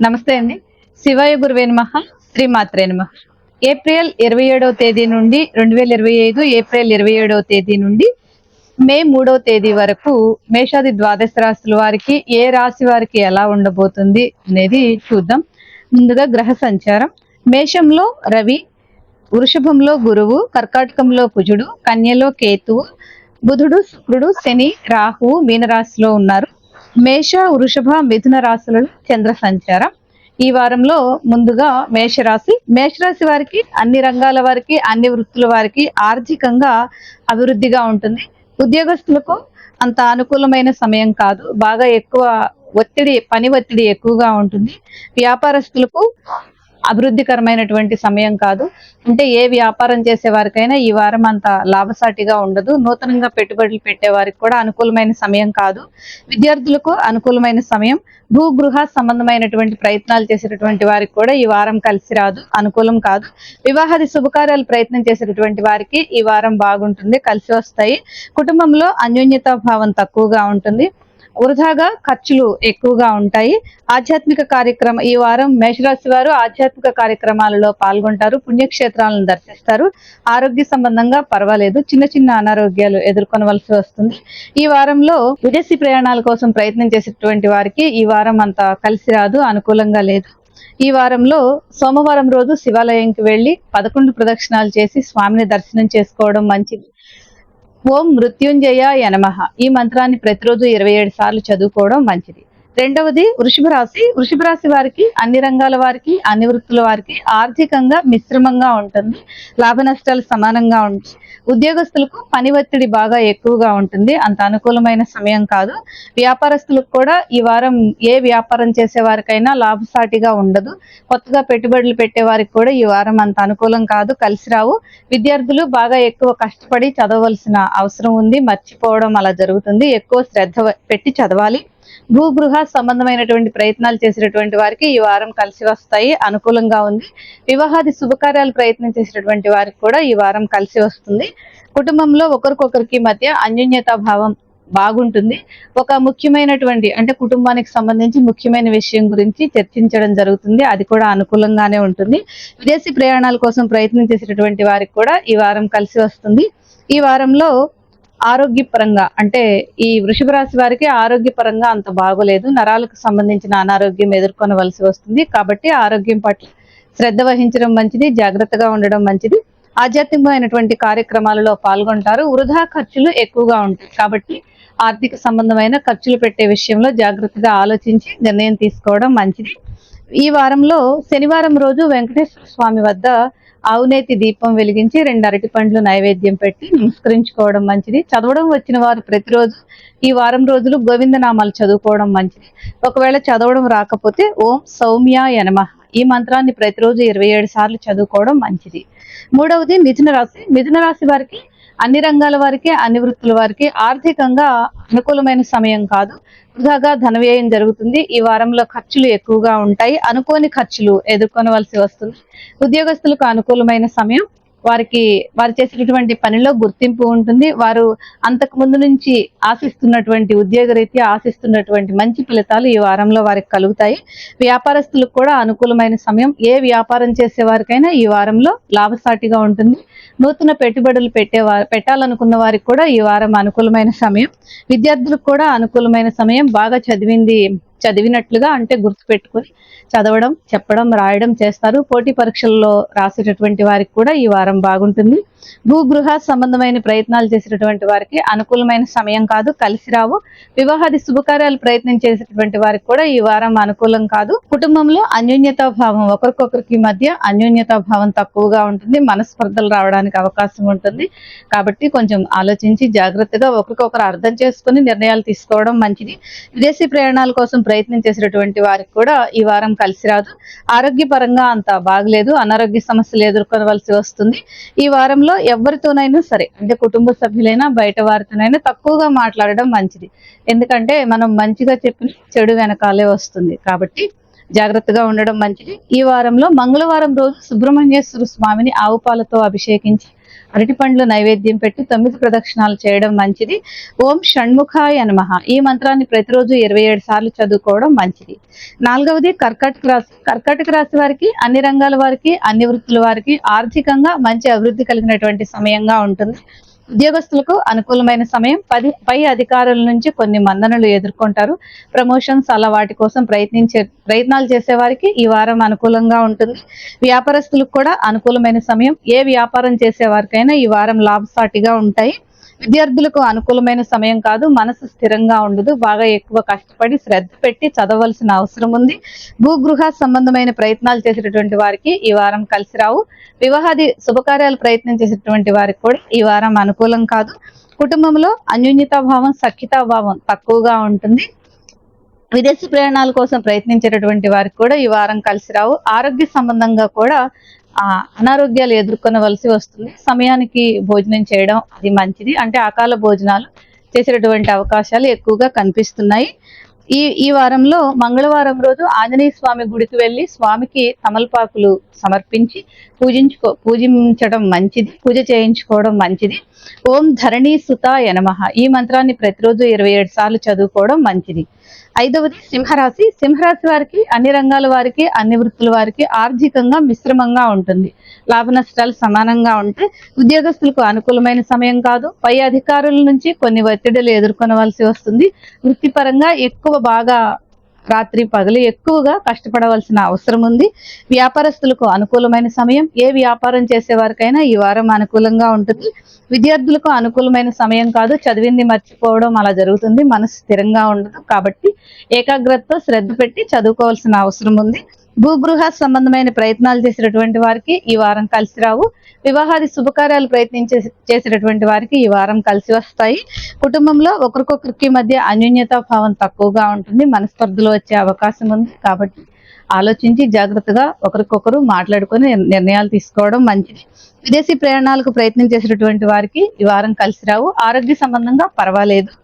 నమస్తే అండి. శివాయ గురువే నమ. శ్రీమాత్రే నమ. ఏప్రిల్ ఇరవై ఏడవ తేదీ నుండి రెండు వేల ఇరవై ఐదు ఏప్రిల్ ఇరవై ఏడవ తేదీ నుండి మే మూడవ తేదీ వరకు మేషాది ద్వాదశ రాశుల వారికి ఏ రాశి వారికి ఎలా ఉండబోతుంది అనేది చూద్దాం. ముందుగా గ్రహ సంచారం. మేషంలో రవి వృషభంలో గురువు కర్కాటకంలో కుజుడు కన్యలో కేతువు బుధుడు శుక్రుడు శని రాహువు మీనరాశిలో ఉన్నారు. మేష వృషభ మిథున రాశులలో చంద్ర సంచారం. ఈ వారంలో ముందుగా మేషరాశి మేషరాశి వారికి అన్ని రంగాల వారికి అన్ని వృత్తుల వారికి ఆర్థికంగా అభివృద్ధిగా ఉంటుంది. ఉద్యోగస్తులకు అంత అనుకూలమైన సమయం కాదు. బాగా ఎక్కువ ఒత్తిడి పని ఒత్తిడి ఎక్కువగా ఉంటుంది. వ్యాపారస్తులకు అభివృద్ధికరమైనటువంటి సమయం కాదు. అంటే ఏ వ్యాపారం చేసే వారికైనా ఈ వారం అంత లాభసాటిగా ఉండదు. నూతనంగా పెట్టుబడులు పెట్టే వారికి కూడా అనుకూలమైన సమయం కాదు. విద్యార్థులకు అనుకూలమైన సమయం భూగృహ సంబంధమైనటువంటి ప్రయత్నాలు చేసేటటువంటి వారికి కూడా ఈ వారం కలిసి రాదు. అనుకూలం కాదు. వివాహాది శుభకార్యాలు ప్రయత్నం చేసేటటువంటి వారికి ఈ వారం బాగుంటుంది కలిసి వస్తాయి. కుటుంబంలో అన్యోన్యతా భావం తక్కువగా ఉంటుంది. వృధాగా ఖర్చులు ఎక్కువగా ఉంటాయి. ఆధ్యాత్మిక కార్యక్రమం ఈ వారం మేషరాశి వారు ఆధ్యాత్మిక కార్యక్రమాలలో పాల్గొంటారు పుణ్యక్షేత్రాలను దర్శిస్తారు. ఆరోగ్య సంబంధంగా పర్వాలేదు చిన్న చిన్న అనారోగ్యాలు ఎదుర్కొనవలసి వస్తుంది. ఈ వారంలో విదేశీ ప్రయాణాల కోసం ప్రయత్నం చేసేటువంటి వారికి ఈ వారం అంత కలిసి రాదు అనుకూలంగా లేదు. ఈ వారంలో సోమవారం రోజు శివాలయంకి వెళ్ళి పదకొండు ప్రదక్షిణాలు చేసి స్వామిని దర్శనం చేసుకోవడం మంచిది. ఓం మృత్యుంజయ యనమహ ఈ మంత్రాన్ని ప్రతిరోజు ఇరవై ఏడు సార్లు చదువుకోవడం మంచిది. రెండవది వృషభ రాశి. వృషభ రాశి వారికి అన్ని రంగాల వారికి అన్ని వృత్తుల వారికి ఆర్థికంగా మిశ్రమంగా ఉంటుంది. లాభ నష్టాలు సమానంగా ఉంటాయి ఉద్యోగస్తులకు పని ఒత్తిడి బాగా ఎక్కువగా ఉంటుంది. అంత అనుకూలమైన సమయం కాదు. వ్యాపారస్తులకు కూడా ఈ వారం ఏ వ్యాపారం చేసే వారికైనా లాభసాటిగా ఉండదు. కొత్తగా పెట్టుబడులు పెట్టే వారికి కూడా ఈ వారం అంత అనుకూలం కాదు. కలిసి రావు. విద్యార్థులు బాగా ఎక్కువ కష్టపడి చదవవలసిన అవసరం ఉంది. మర్చిపోవడం అలా జరుగుతుంది. ఎక్కువ శ్రద్ధ పెట్టి చదవాలి. భూగృహ సంబంధమైనటువంటి ప్రయత్నాలు చేసేటటువంటి వారికి ఈ వారం కలిసి వస్తాయి అనుకూలంగా ఉంది. వివాహాది శుభకార్యాలు ప్రయత్నం చేసినటువంటి వారికి కూడా ఈ వారం కలిసి వస్తుంది. కుటుంబంలో ఒకరికొకరికి మధ్య అన్యోన్యతా భావం బాగుంటుంది. ఒక ముఖ్యమైనటువంటి అంటే కుటుంబానికి సంబంధించి ముఖ్యమైన విషయం గురించి చర్చించడం జరుగుతుంది. అది కూడా అనుకూలంగానే ఉంటుంది. విదేశీ ప్రయాణాల కోసం ప్రయత్నం చేసినటువంటి వారికి కూడా ఈ వారం కలిసి వస్తుంది. ఈ వారంలో ఆరోగ్యపరంగా అంటే ఈ వృషభ రాశి వారికి ఆరోగ్యపరంగా అంత బాగోలేదు. నరాలకు సంబంధించిన అనారోగ్యం ఎదుర్కొనవలసి వస్తుంది. కాబట్టి ఆరోగ్యం పట్ల శ్రద్ధ వహించడం మంచిది జాగ్రత్తగా ఉండడం మంచిది. ఆధ్యాత్మికమైనటువంటి కార్యక్రమాలలో పాల్గొంటారు. వృధా ఖర్చులు ఎక్కువగా ఉంటాయి. కాబట్టి ఆర్థిక సంబంధమైన ఖర్చులు పెట్టే విషయంలో జాగ్రత్తగా ఆలోచించి నిర్ణయం తీసుకోవడం మంచిది. ఈ వారంలో శనివారం రోజు వెంకటేశ్వర స్వామి వద్ద ఆవునేతి దీపం వెలిగించి రెండు అరటి పండ్లు నైవేద్యం పెట్టి నమస్కరించుకోవడం మంచిది. చదవడం వచ్చిన వారు ప్రతిరోజు ఈ వారం రోజులు గోవిందనామాలు చదువుకోవడం మంచిది. ఒకవేళ చదవడం రాకపోతే ఓం సౌమ్య యనమ ఈ మంత్రాన్ని ప్రతిరోజు ఇరవై ఏడు సార్లు చదువుకోవడం మంచిది. మూడవది మిథున రాశి మిథున రాశి వారికి అన్ని రంగాల వారికి అన్ని వృత్తుల వారికి ఆర్థికంగా అనుకూలమైన సమయం కాదు. వృధాగా ధన వ్యయం జరుగుతుంది. ఈ వారంలో ఖర్చులు ఎక్కువగా ఉంటాయి. అనుకోని ఖర్చులు ఎదుర్కొనవలసి వస్తుంది. ఉద్యోగస్తులకు అనుకూలమైన సమయం వారికి వారు చేసినటువంటి పనిలో గుర్తింపు ఉంటుంది. వారు అంతకు ముందు నుంచి ఆశిస్తున్నటువంటి ఉద్యోగ రీత్యా ఆశిస్తున్నటువంటి మంచి ఫలితాలు ఈ వారంలో వారికి కలుగుతాయి. వ్యాపారస్తులకు కూడా అనుకూలమైన సమయం. ఏ వ్యాపారం చేసే వారికైనా ఈ వారంలో లాభసాటిగా ఉంటుంది. నూతన పెట్టుబడులు పెట్టే పెట్టాలనుకున్న వారికి కూడా ఈ వారం అనుకూలమైన సమయం. విద్యార్థులకు కూడా అనుకూలమైన సమయం. బాగా చదివింది చదివినట్లుగా అంటే గుర్తుపెట్టుకుని చదవడం చెప్పడం రాయడం చేస్తారు. పోటీ పరీక్షల్లో రాసేటటువంటి వారికి కూడా ఈ వారం బాగుంటుంది. భూగృహ సంబంధమైన ప్రయత్నాలు చేసినటువంటి వారికి అనుకూలమైన సమయం కాదు కలిసి రావు. వివాహాది శుభకార్యాలు ప్రయత్నం చేసేటువంటి వారికి కూడా ఈ వారం అనుకూలం కాదు. కుటుంబంలో అన్యోన్యతా భావం ఒకరికొకరికి మధ్య అన్యోన్యతా భావం తక్కువగా ఉంటుంది మనస్పర్ధలు రావడానికి అవకాశం ఉంటుంది. కాబట్టి కొంచెం ఆలోచించి జాగ్రత్తగా ఒకరికొకరు అర్థం చేసుకుని నిర్ణయాలు తీసుకోవడం మంచిది. విదేశీ ప్రయాణాల కోసం ప్రయత్నం చేసినటువంటి వారికి కూడా ఈ వారం కలిసి రాదు. ఆరోగ్యపరంగా అంత బాగలేదు అనారోగ్య సమస్యలు ఎదుర్కోవలసి వస్తుంది. ఈ వారంలో ఎవరితోనైనా సరే అంటే కుటుంబ సభ్యులైనా బయట వారితోనైనా తక్కువగా మాట్లాడడం మంచిది. ఎందుకంటే మనం మంచిగా చెప్పిన చెడు వెనకాలే వస్తుంది కాబట్టి జాగ్రత్తగా ఉండడం మంచిది. ఈ వారంలో మంగళవారం రోజు సుబ్రహ్మణ్యేశ్వర స్వామిని ఆవు పాలతో అభిషేకించి అరటి పండ్లు నైవేద్యం పెట్టి తొమ్మిది ప్రదక్షిణాలు చేయడం మంచిది. ఓం షణ్ముఖాయ నమః. ఈ మంత్రాన్ని ప్రతిరోజు ఇరవై ఏడు సార్లు చదువుకోవడం మంచిది. నాలుగవది కర్కాటక రాశి. కర్కాటక రాశి వారికి అన్ని రంగాల వారికి అన్ని వృత్తుల వారికి ఆర్థికంగా మంచి అభివృద్ధి కలిగినటువంటి సమయంగా ఉంటుంది. ఉద్యోగస్తులకు అనుకూలమైన సమయం పది పై అధికారుల నుంచి కొన్ని మందనలు ఎదుర్కొంటారు. ప్రమోషన్స్ అలా వాటి కోసం ప్రయత్నించే ప్రయత్నాలు చేసే వారికి ఈ వారం అనుకూలంగా ఉంటుంది. వ్యాపారస్తులకు కూడా అనుకూలమైన సమయం ఏ వ్యాపారం చేసేవారికైనా ఈ వారం లాభసాటిగా ఉంటాయి. విద్యార్థులకు అనుకూలమైన సమయం కాదు మనసు స్థిరంగా ఉండదు బాగా ఎక్కువ కష్టపడి శ్రద్ధ పెట్టి చదవలసిన అవసరం ఉంది. భూగృహ సంబంధమైన ప్రయత్నాలు చేసేటటువంటి వారికి ఈ వారం కలిసి రావు. వివాహాది శుభకార్యాలు ప్రయత్నం చేసేటువంటి వారికి కూడా ఈ వారం అనుకూలం కాదు. కుటుంబంలో అన్యోన్యతాభావం సఖ్యతాభావం తక్కువగా ఉంటుంది. విదేశీ ప్రయాణాల కోసం ప్రయత్నించేటటువంటి వారికి కూడా ఈ వారం కలిసి రావు. ఆరోగ్య సంబంధంగా కూడా ఆ అనారోగ్యాలు ఎదుర్కొనవలసి వస్తుంది. సమయానికి భోజనం చేయడం అది మంచిది. అంటే అకాల భోజనాలు చేసేటటువంటి అవకాశాలు ఎక్కువగా కనిపిస్తున్నాయి. ఈ ఈ వారంలో మంగళవారం రోజు ఆంజనేయ స్వామి గుడికి వెళ్ళి స్వామికి తమలపాకులు సమర్పించి పూజించుకో పూజించడం మంచిది. పూజ చేయించుకోవడం మంచిది. ఓం ధరణి సుత యనమహ ఈ మంత్రాన్ని ప్రతిరోజు ఇరవై ఏడు సార్లు చదువుకోవడం మంచిది. ఐదవది సింహరాశి. సింహరాశి వారికి అన్ని రంగాల వారికి అన్ని వృత్తుల వారికి ఆర్థికంగా మిశ్రమంగా ఉంటుంది. లాభ నష్టాలు సమానంగా ఉంటే ఉద్యోగస్తులకు అనుకూలమైన సమయం కాదు. పై అధికారుల నుంచి కొన్ని ఒత్తిడులు ఎదుర్కొనవలసి వస్తుంది. వృత్తిపరంగా ఎక్కువ బాగా రాత్రి పగలు ఎక్కువగా కష్టపడవలసిన అవసరం ఉంది. వ్యాపారస్తులకు అనుకూలమైన సమయం ఏ వ్యాపారం చేసే వారికైనా ఈ వారం అనుకూలంగా ఉంటుంది. విద్యార్థులకు అనుకూలమైన సమయం కాదు చదివింది మర్చిపోవడం అలా జరుగుతుంది. మనసు స్థిరంగా ఉండదు కాబట్టి ఏకాగ్రతతో శ్రద్ధ పెట్టి చదువుకోవాల్సిన అవసరం ఉంది. భూగృహ సంబంధమైన ప్రయత్నాలు చేసినటువంటి వారికి ఈ వారం కలిసి రావు. వివాహాది శుభకార్యాలు ప్రయత్నించే చేసేటటువంటి వారికి ఈ వారం కలిసి వస్తాయి. కుటుంబంలో ఒకరికొకరికి మధ్య అన్యోన్యతా భావం తక్కువగా ఉంటుంది. మనస్పర్ధలు వచ్చే అవకాశం ఉంది. కాబట్టి ఆలోచించి జాగ్రత్తగా ఒకరికొకరు మాట్లాడుకొని నిర్ణయాలు తీసుకోవడం మంచిది. విదేశీ ప్రయాణాలకు ప్రయత్నం చేసినటువంటి వారికి ఈ వారం కలిసి రావు. ఆరోగ్య సంబంధంగా పర్వాలేదు.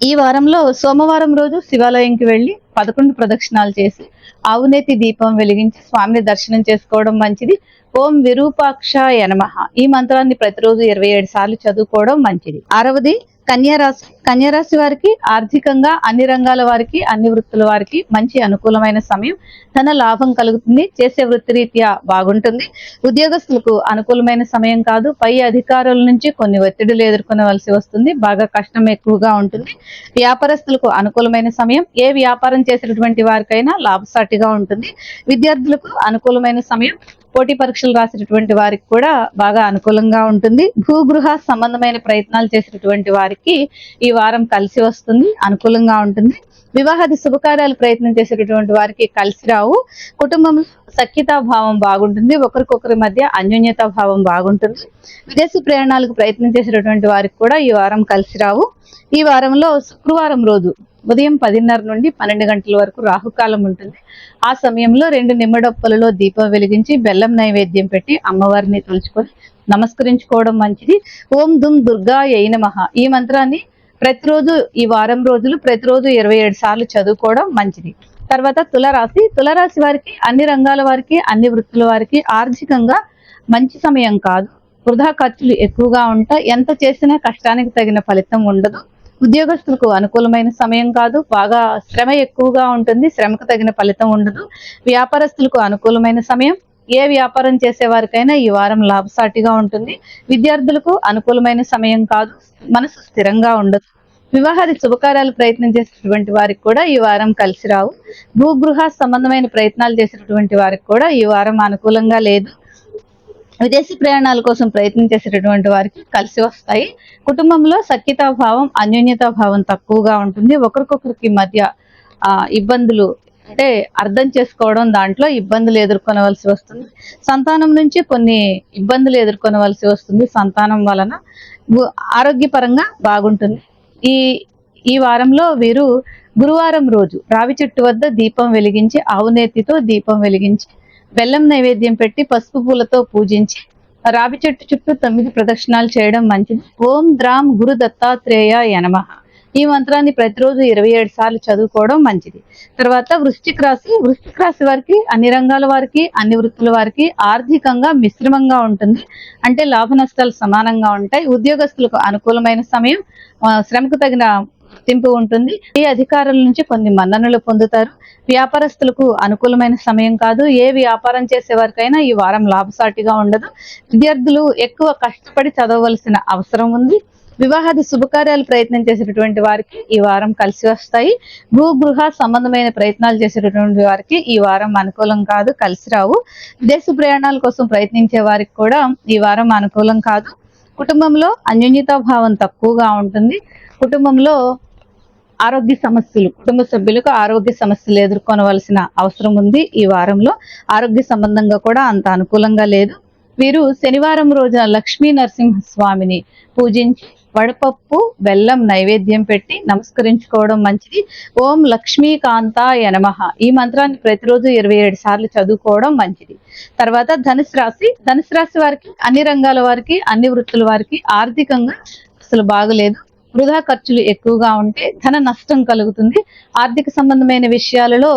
ఈ వారంలో సోమవారం రోజు శివాలయంకి వెళ్ళి పదకొండు ప్రదక్షిణాలు చేసి ఆవునేతి దీపం వెలిగించి స్వామిని దర్శనం చేసుకోవడం మంచిది. ఓం విరూపాక్ష యనమహ ఈ మంత్రాన్ని ప్రతిరోజు ఇరవై ఏడు సార్లు చదువుకోవడం మంచిది. ఆరవది కన్యారాశి కన్యరాశి వారికి ఆర్థికంగా అన్ని రంగాల వారికి అన్ని వృత్తుల వారికి మంచి అనుకూలమైన సమయం ధన లాభం కలుగుతుంది చేసే వృత్తి రీత్యా బాగుంటుంది. ఉద్యోగస్తులకు అనుకూలమైన సమయం కాదు పై అధికారుల నుంచి కొన్ని ఒత్తిడులు ఎదుర్కొనవలసి వస్తుంది బాగా కష్టం ఎక్కువగా ఉంటుంది. వ్యాపారస్తులకు అనుకూలమైన సమయం ఏ వ్యాపారం చేసినటువంటి వారికైనా లాభసాటిగా ఉంటుంది. విద్యార్థులకు అనుకూలమైన సమయం పోటీ పరీక్షలు రాసినటువంటి వారికి కూడా బాగా అనుకూలంగా ఉంటుంది. భూగృహ సంబంధమైన ప్రయత్నాలు చేసినటువంటి వారికి ఈ వారం కలిసి వస్తుంది అనుకూలంగా ఉంటుంది. వివాహాది శుభకార్యాలు ప్రయత్నం చేసేటటువంటి వారికి కలిసి రావు. కుటుంబంలో సఖ్యతా భావం బాగుంటుంది. ఒకరికొకరి మధ్య అన్యోన్యతా భావం బాగుంటుంది. విదేశీ ప్రయాణాలకు ప్రయత్నం చేసేటటువంటి వారికి కూడా ఈ వారం కలిసి రావు. ఈ వారంలో శుక్రవారం రోజు ఉదయం పదిన్నర నుండి పన్నెండు గంటల వరకు రాహుకాలం ఉంటుంది. ఆ సమయంలో రెండు నిమ్మడొప్పలలో దీపం వెలిగించి బెల్లం నైవేద్యం పెట్టి అమ్మవారిని తలుచుకొని నమస్కరించుకోవడం మంచిది. ఓం దుమ్ దుర్గా నమః. ఈ మంత్రాన్ని ప్రతిరోజు ఈ వారం రోజులు ప్రతిరోజు ఇరవై ఏడు సార్లు చదువుకోవడం మంచిది. తర్వాత తులరాశి. తులరాశి వారికి అన్ని రంగాల వారికి అన్ని వృత్తుల వారికి ఆర్థికంగా మంచి సమయం కాదు. వృధా ఖర్చులు ఎక్కువగా ఉంటాయి. ఎంత చేసినా కష్టానికి తగిన ఫలితం ఉండదు. ఉద్యోగస్తులకు అనుకూలమైన సమయం కాదు. బాగా శ్రమ ఎక్కువగా ఉంటుంది. శ్రమకు తగిన ఫలితం ఉండదు. వ్యాపారస్తులకు అనుకూలమైన సమయం. ఏ వ్యాపారం చేసే వారికైనా ఈ వారం లాభసాటిగా ఉంటుంది. విద్యార్థులకు అనుకూలమైన సమయం కాదు. మనసు స్థిరంగా ఉండదు. వివాహాది శుభకార్యాలు ప్రయత్నం చేసేటటువంటి వారికి కూడా ఈ వారం కలిసి రావు. భూగృహ సంబంధమైన ప్రయత్నాలు చేసేటటువంటి వారికి కూడా ఈ వారం అనుకూలంగా లేదు. విదేశీ ప్రయాణాల కోసం ప్రయత్నం చేసేటటువంటి వారికి కలిసి వస్తాయి. కుటుంబంలో సఖ్యతా భావం అన్యోన్యతా భావం తక్కువగా ఉంటుంది. ఒకరికొకరికి మధ్య ఆ ఇబ్బందులు అంటే అర్థం చేసుకోవడం దాంట్లో ఇబ్బందులు ఎదుర్కొనవలసి వస్తుంది. సంతానం నుంచి కొన్ని ఇబ్బందులు ఎదుర్కొనవలసి వస్తుంది సంతానం వలన. ఆరోగ్యపరంగా బాగుంటుంది. ఈ ఈ వారంలో వీరు గురువారం రోజు రావి చెట్టు వద్ద దీపం వెలిగించి ఆవునేతితో దీపం వెలిగించి బెల్లం నైవేద్యం పెట్టి పసుపు పూలతో పూజించి రావి చెట్టు చుట్టూ తొమ్మిది ప్రదక్షిణాలు చేయడం మంచిది. ఓం ద్రాం గురు దత్తాత్రేయ యనమహ ఈ మంత్రాన్ని ప్రతిరోజు ఇరవై ఏడు సార్లు చదువుకోవడం మంచిది. తర్వాత వృశ్చిక రాశి వృశ్చిక రాశి వారికి అన్ని రంగాల వారికి అన్ని వృత్తుల వారికి ఆర్థికంగా మిశ్రమంగా ఉంటుంది. అంటే లాభ నష్టాలు సమానంగా ఉంటాయి. ఉద్యోగస్తులకు అనుకూలమైన సమయం శ్రమకు తగిన గుర్తింపు ఉంటుంది. ఈ అధికారుల నుంచి కొన్ని మన్ననలు పొందుతారు. వ్యాపారస్తులకు అనుకూలమైన సమయం కాదు. ఏ వ్యాపారం చేసే వారికైనా ఈ వారం లాభసాటిగా ఉండదు. విద్యార్థులు ఎక్కువ కష్టపడి చదవవలసిన అవసరం ఉంది. వివాహాది శుభకార్యాలు ప్రయత్నం చేసేటటువంటి వారికి ఈ వారం కలిసి వస్తాయి. భూ గృహ సంబంధమైన ప్రయత్నాలు చేసేటటువంటి వారికి ఈ వారం అనుకూలం కాదు కలిసి రావు. విదేశ ప్రయాణాల కోసం ప్రయత్నించే వారికి కూడా ఈ వారం అనుకూలం కాదు. కుటుంబంలో అన్యోన్యతా భావం తక్కువగా ఉంటుంది. కుటుంబంలో ఆరోగ్య సమస్యలు కుటుంబ సభ్యులకు ఆరోగ్య సమస్యలు ఎదుర్కొనవలసిన అవసరం ఉంది ఈ వారంలో. ఆరోగ్య సంబంధంగా కూడా అంత అనుకూలంగా లేదు. వీరు శనివారం రోజున లక్ష్మీ నరసింహస్వామిని పూజించి వడపప్పు బెల్లం నైవేద్యం పెట్టి నమస్కరించుకోవడం మంచిది. ఓం లక్ష్మీకాంతాయ యనమహ ఈ మంత్రాన్ని ప్రతిరోజు ఇరవై ఏడు సార్లు చదువుకోవడం మంచిది. తర్వాత ధనుసు రాశి. ధనుసు రాశి వారికి అన్ని రంగాల వారికి అన్ని వృత్తుల వారికి ఆర్థికంగా అసలు బాగలేదు. వృధా ఖర్చులు ఎక్కువగా ఉంటే ధన నష్టం కలుగుతుంది. ఆర్థిక సంబంధమైన విషయాలలో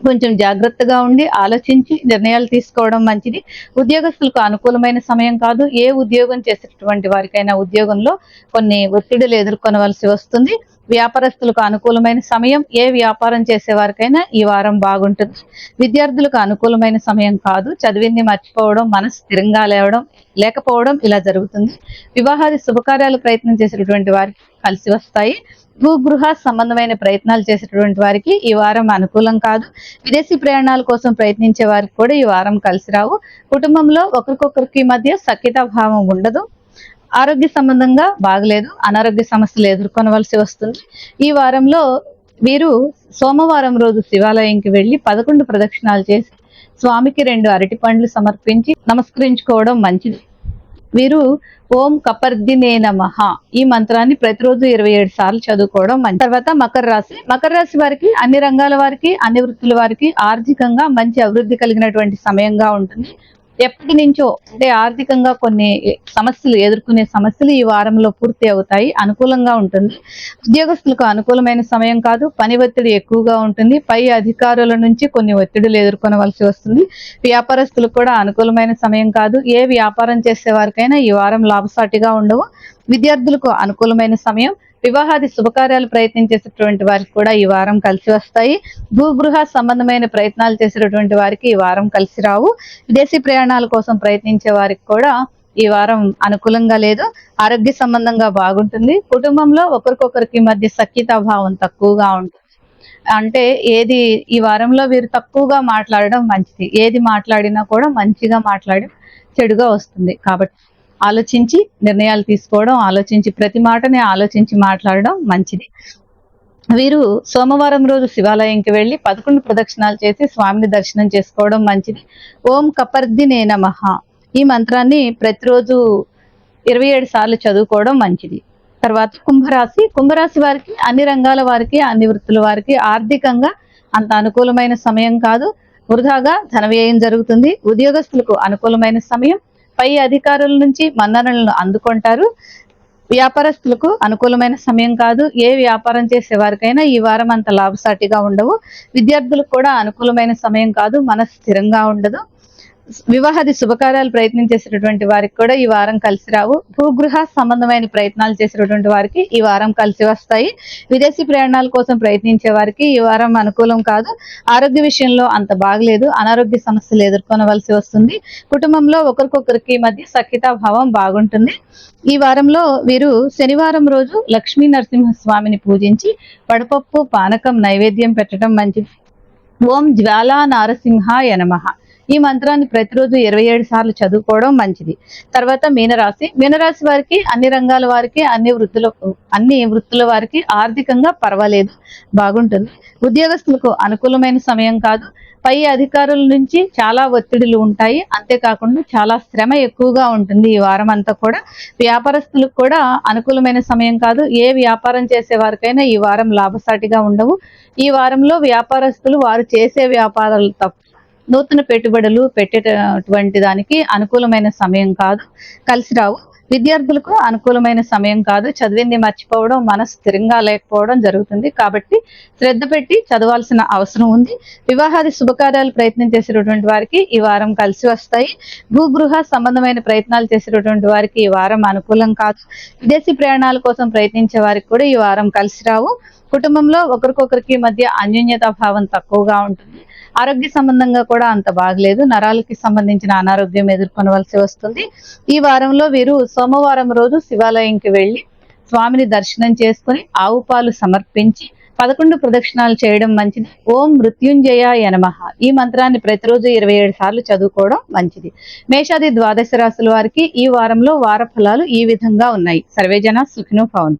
కొంచెం జాగ్రత్తగా ఉండి ఆలోచించి నిర్ణయాలు తీసుకోవడం మంచిది. ఉద్యోగస్తులకు అనుకూలమైన సమయం కాదు. ఏ ఉద్యోగం చేసేటటువంటి వారికైనా ఉద్యోగంలో కొన్ని ఒత్తిడులు ఎదుర్కొనవలసి వస్తుంది. వ్యాపారస్తులకు అనుకూలమైన సమయం ఏ వ్యాపారం చేసే వారికైనా ఈ వారం బాగుంటుంది. విద్యార్థులకు అనుకూలమైన సమయం కాదు. చదివింది మర్చిపోవడం మనసు స్థిరంగా లేవడం లేకపోవడం ఇలా జరుగుతుంది. వివాహాది శుభకార్యాలు ప్రయత్నం చేసేటటువంటి వారికి కలిసి వస్తాయి. భూగృహ సంబంధమైన ప్రయత్నాలు చేసేటటువంటి వారికి ఈ వారం అనుకూలం కాదు. విదేశీ ప్రయాణాల కోసం ప్రయత్నించే వారికి కూడా ఈ వారం కలిసి రావు. కుటుంబంలో ఒకరికొకరికి మధ్య సఖ్యతా భావం ఉండదు. ఆరోగ్య సంబంధంగా బాగలేదు. అనారోగ్య సమస్యలు ఎదుర్కొనవలసి వస్తుంది. ఈ వారంలో వీరు సోమవారం రోజు శివాలయంకి వెళ్ళి పదకొండు ప్రదక్షిణాలు చేసి స్వామికి రెండు అరటి పండ్లు సమర్పించి నమస్కరించుకోవడం మంచిది. వీరు ఓం కపర్దినే నమః. ఈ మంత్రాన్ని ప్రతిరోజు ఇరవై ఏడు సార్లు చదువుకోవడం మంచి తర్వాత మకర రాశి. మకర రాశి వారికి అన్ని రంగాల వారికి అన్ని వృత్తుల వారికి ఆర్థికంగా మంచి అభివృద్ధి కలిగినటువంటి సమయంగా ఉంటుంది. ఎప్పటి నుంచో అంటే ఆర్థికంగా కొన్ని సమస్యలు ఎదుర్కొనే సమస్యలు ఈ వారంలో పూర్తి అవుతాయి. అనుకూలంగా ఉంటుంది. ఉద్యోగస్తులకు అనుకూలమైన సమయం కాదు. పని ఒత్తిడి ఎక్కువగా ఉంటుంది. పై అధికారుల నుంచి కొన్ని ఒత్తిడులు ఎదుర్కొనవలసి వస్తుంది. వ్యాపారస్తులకు కూడా అనుకూలమైన సమయం కాదు. ఏ వ్యాపారం చేసే వారికైనా ఈ వారం లాభసాటిగా ఉండవు. విద్యార్థులకు అనుకూలమైన సమయం. వివాహాది శుభకార్యాలు ప్రయత్నం చేసేటువంటి వారికి కూడా ఈ వారం కలిసి వస్తాయి. భూగృహ సంబంధమైన ప్రయత్నాలు చేసేటటువంటి వారికి ఈ వారం కలిసి రావు. విదేశీ ప్రయాణాల కోసం ప్రయత్నించే వారికి కూడా ఈ వారం అనుకూలంగా లేదు. ఆరోగ్య సంబంధంగా బాగుంటుంది. కుటుంబంలో ఒకరికొకరికి మధ్య సఖ్యతా భావం తక్కువగా ఉంటుంది. అంటే ఏది ఈ వారంలో వీరు తక్కువగా మాట్లాడడం మంచిది. ఏది మాట్లాడినా కూడా మంచిగా మాట్లాడి చెడుగా వస్తుంది. కాబట్టి ఆలోచించి నిర్ణయాలు తీసుకోవడం ఆలోచించి ప్రతి మాటని ఆలోచించి మాట్లాడడం మంచిది. వీరు సోమవారం రోజు శివాలయంకి వెళ్ళి పదకొండు ప్రదక్షిణాలు చేసి స్వామిని దర్శనం చేసుకోవడం మంచిది. ఓం కపర్దినే నమః. ఈ మంత్రాన్ని ప్రతిరోజు ఇరవై ఏడు సార్లు చదువుకోవడం మంచిది. తర్వాత కుంభరాశి. కుంభరాశి వారికి అన్ని రంగాల వారికి అన్ని వృత్తుల వారికి ఆర్థికంగా అంత అనుకూలమైన సమయం కాదు. వృధాగా ధన వ్యయం జరుగుతుంది. ఉద్యోగస్తులకు అనుకూలమైన సమయం. పై అధికారుల నుంచి మన్ననలను అందుకుంటారు. వ్యాపారస్తులకు అనుకూలమైన సమయం కాదు. ఏ వ్యాపారం చేసే వారికైనా ఈ వారం అంత లాభసాటిగా ఉండవు. విద్యార్థులకు కూడా అనుకూలమైన సమయం కాదు. మనసు స్థిరంగా ఉండదు. వివాహాది శుభకార్యాలు ప్రయత్నం చేసేటటువంటి వారికి కూడా ఈ వారం కలిసి రావు. భూగృహ సంబంధమైన ప్రయత్నాలు చేసేటటువంటి వారికి ఈ వారం కలిసి వస్తాయి. విదేశీ ప్రయాణాల కోసం ప్రయత్నించే వారికి ఈ వారం అనుకూలం కాదు. ఆరోగ్య విషయంలో అంత బాగలేదు. అనారోగ్య సమస్యలు ఎదుర్కొనవలసి వస్తుంది. కుటుంబంలో ఒకరికొకరికి మధ్య సఖ్యతా భావం బాగుంటుంది. ఈ వారంలో వీరు శనివారం రోజు లక్ష్మీ నరసింహస్వామిని పూజించి వడపప్పు పానకం నైవేద్యం పెట్టడం మంచిది. ఓం జ్వాలా నారసింహాయ నమః. ఈ మంత్రాన్ని ప్రతిరోజు ఇరవై ఏడు సార్లు చదువుకోవడం మంచిది. తర్వాత మీనరాశి. మీనరాశి వారికి అన్ని రంగాల వారికి అన్ని వృత్తుల అన్ని వృత్తుల వారికి ఆర్థికంగా పర్వాలేదు. బాగుంటుంది. ఉద్యోగస్తులకు అనుకూలమైన సమయం కాదు. పై అధికారుల నుంచి చాలా ఒత్తిడులు ఉంటాయి. అంతేకాకుండా చాలా శ్రమ ఎక్కువగా ఉంటుంది ఈ వారం అంతా కూడా. వ్యాపారస్తులకు కూడా అనుకూలమైన సమయం కాదు. ఏ వ్యాపారం చేసే వారికైనా ఈ వారం లాభసాటిగా ఉండవు. ఈ వారంలో వ్యాపారస్తులు వారు చేసే వ్యాపారాలు తప్ప. నూతన పెట్టుబడులు పెట్టేటటువంటి దానికి అనుకూలమైన సమయం కాదు కలిసి రావు. విద్యార్థులకు అనుకూలమైన సమయం కాదు. చదివింది మర్చిపోవడం మనసు స్థిరంగా లేకపోవడం జరుగుతుంది. కాబట్టి శ్రద్ధ పెట్టి చదవాల్సిన అవసరం ఉంది. వివాహాది శుభకార్యాలు ప్రయత్నం చేసేటటువంటి వారికి ఈ వారం కలిసి వస్తాయి. భూగృహ సంబంధమైన ప్రయత్నాలు చేసేటటువంటి వారికి ఈ వారం అనుకూలం కాదు. విదేశీ ప్రయాణాల కోసం ప్రయత్నించే వారికి కూడా ఈ వారం కలిసి రావు. కుటుంబంలో ఒకరికొకరికి మధ్య అన్యోన్యత భావం తక్కువగా ఉంటుంది. ఆరోగ్య సంబంధంగా కూడా అంత బాగలేదు. నరాలకి సంబంధించిన అనారోగ్యం ఎదుర్కొనవలసి వస్తుంది. ఈ వారంలో వీరు సోమవారం రోజు శివాలయంకి వెళ్ళి స్వామిని దర్శనం చేసుకుని ఆవు పాలు సమర్పించి పదకొండు ప్రదక్షిణాలు చేయడం మంచిది. ఓం మృత్యుంజయ యనమహ. ఈ మంత్రాన్ని ప్రతిరోజు ఇరవై ఏడు సార్లు చదువుకోవడం మంచిది. మేషాది ద్వాదశ రాశుల వారికి ఈ వారంలో వార ఫలాలు ఈ విధంగా ఉన్నాయి. సర్వేజన సుఖినో భవంతు.